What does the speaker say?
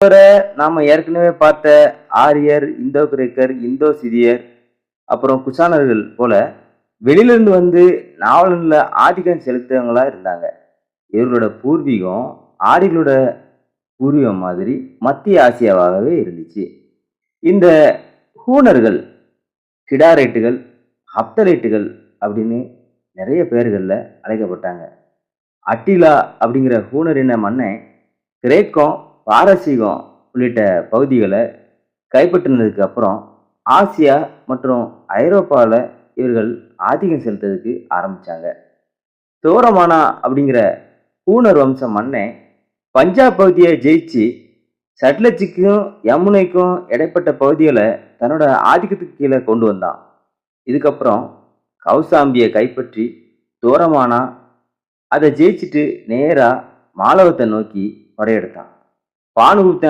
வரை நாம ஏற்கனவே பார்த்த ஆரியர் இந்தோ கிரேக்கர் இந்தோ சிதியர் அப்புறம் குஷானர்கள் போல வெளியிலிருந்து வந்து நாவலனில் ஆதிக்கம் செலுத்தவங்களா இருந்தாங்க. இவர்களோட பூர்வீகம் ஆரியர்களோட பூர்வீகம் மாதிரி மத்திய ஆசியாவாகவே இருந்துச்சு. இந்த ஹூனர்கள் கிடாரைட்டுகள் ஹப்தலைட்டுகள் அப்படின்னு நிறைய பேர்களில் அழைக்கப்பட்டாங்க. அட்டிலா அப்படிங்கிற ஹூனரின மன்னன் கிரேக்கம் பாரசீகம் உள்ளிட்ட பகுதிகளை கைப்பற்றினதுக்கு அப்புறம் ஆசியா மற்றும் ஐரோப்பாவில் இவர்கள் ஆதிக்கம் செலுத்துறதுக்கு ஆரம்பித்தாங்க தோரமானா அப்படிங்கிற ஹூனர் வம்ச மன்னன் பஞ்சாப் பகுதியை ஜெயிச்சு சட்லஜிக்கும் யமுனைக்கும் இடைப்பட்ட பகுதிகளை தன்னோட ஆதிக்கத்துக்கு கீழே கொண்டு வந்தான். இதுக்கப்புறம் கௌசாம்பியை கைப்பற்றி தூரமானா அதை ஜெயிச்சுட்டு நேராக மாலவத்தை நோக்கி படையெடுத்தான் பானுகுப்தன்